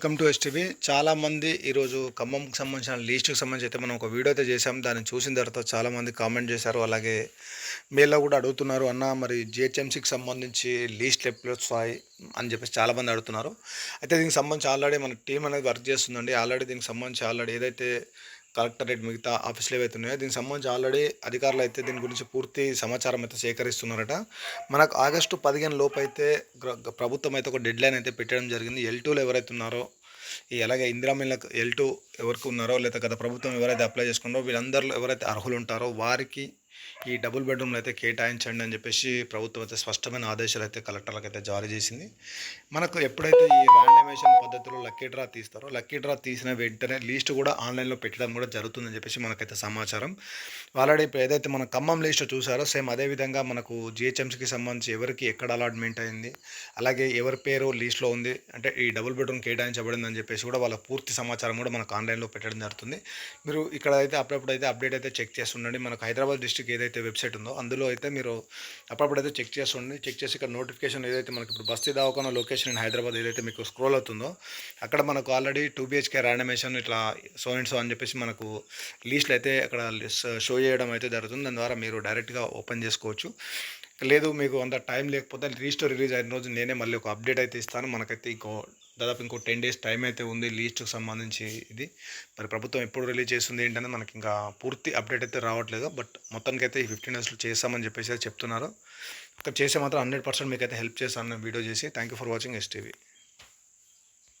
Welcome to STV చాలామంది ఈరోజు ఖమ్మంకి సంబంధించిన లీస్ట్కి సంబంధించి అయితే మనం ఒక వీడియో అయితే చేసాం దాన్ని చూసిన తర్వాత చాలామంది కామెంట్ చేశారు. అలాగే మెయిల్లో కూడా అడుగుతున్నారు అన్న మరి జిహెచ్ఎంసీకి సంబంధించి లీస్ట్ ఎప్పుడు వస్తాయి? అని చెప్పేసి చాలామంది అడుగుతున్నారు. అయితే దీనికి సంబంధించి ఆల్రెడీ మన టీం అనేది వర్క్ చేస్తుందండి. ఆల్రెడీ దీనికి సంబంధించి ఆల్రెడీ ఏదైతే కలెక్టరేట్ మిగతా ఆఫీసులు ఏవైతే ఉన్నాయో దీనికి సంబంధించి ఆల్రెడీ అధికారులు అయితే దీని గురించి పూర్తి సమాచారం అయితే సేకరిస్తున్నారట. మనకు ఆగస్టు పదిహేను లోపు అయితే ప్రభుత్వం అయితే ఒక డెడ్ లైన్ అయితే పెట్టడం జరిగింది. ఎల్ టూలో ఎవరైతే ఉన్నారో ఈ అలాగే ఇందిరామిల్లకు ఎల్ టూ ఎవరికి ఉన్నారో లేదా గత ప్రభుత్వం ఎవరైతే అప్లై చేసుకున్నారో వీళ్ళందరూ ఎవరైతే అర్హులు ఉంటారో వారికి ఈ డబుల్ బెడ్రూమ్లు అయితే కేటాయించండి అని చెప్పేసి ప్రభుత్వం అయితే స్పష్టమైన ఆదేశాలు అయితే కలెక్టర్లకు అయితే జారీ చేసింది. మనకు ఎప్పుడైతే ఈ ర్యాండమేషన్ పద్ధతిలో లక్కీ డ్రా తీస్తారో లక్కీ డ్రా తీసిన వెంటనే లీస్ట్ కూడా ఆన్లైన్లో పెట్టడం కూడా జరుగుతుందని చెప్పేసి మనకైతే సమాచారం. ఆల్రెడీ ఇప్పుడు ఏదైతే మన ఖమ్మం లిస్ట్ చూసారో సేమ్ అదే విధంగా మనకు జిహెచ్ఎంసీకి సంబంధించి ఎవరికి ఎక్కడ అలాట్మెంట్ అయింది అలాగే ఎవరి పేరు లీస్ట్లో ఉంది అంటే ఈ డబుల్ బెడ్రూమ్ కేటాయించబడింది అని చెప్పేసి కూడా వాళ్ళ పూర్తి సమాచారం కూడా మనకు ఆన్లైన్లో పెట్టడం జరుగుతుంది. మీరు ఇక్కడ అయితే అప్పుడప్పుడు అయితే అప్డేట్ అయితే చెక్ చేస్తుండండి మనకు హైదరాబాద్ డిస్టిక్ ఏదైతే వెబ్సైట్ ఉందో అందులో అయితే మీరు అప్పుడప్పుడైతే చెక్ చేసుకోండి చెక్ చేసి ఇక్కడ నోటిఫికేషన్ ఏదైతే మనకి ఇప్పుడు బస్తీ దావకాన లొకేషన్ ఇన్ హైదరాబాద్ ఏదైతే మీకు స్క్రోల్ అవుతుందో అక్కడ మనకు ఆల్రెడీ టూ బిహెచ్కే ర్యాండమేషన్ ఇట్లా సో అండ్ సో అని చెప్పేసి మనకు లీస్ట్లు అయితే అక్కడ షో చేయడం అయితే జరుగుతుంది. దాని ద్వారా మీరు డైరెక్ట్గా ఓపెన్ చేసుకోవచ్చు. లేదు మీకు అంత టైం లేకపోతే రీస్టోర్ రిలీజ్ అయిన రోజు నేనే మళ్ళీ ఒక అప్డేట్ అయితే ఇస్తాను. మనకైతే ఇంకో దాదాపు ఇంకో టెన్ డేస్ టైం అయితే ఉంది లీస్ట్కి సంబంధించి ఇది. మరి ప్రభుత్వం ఎప్పుడు రిలీజ్ చేస్తుంది ఏంటనేది మనకి ఇంకా పూర్తి అప్డేట్ అయితే రావట్లేదు. బట్ మొత్తానికి అయితే ఈ ఫిఫ్టీన్ డేస్లో చేస్తామని చెప్పేసి చెప్తున్నారు. ఇంకా చేసే మాత్రం హండ్రెడ్ పర్సెంట్ మీకు అయితే హెల్ప్ చేస్తాను వీడియో చేసి thank you for watching STV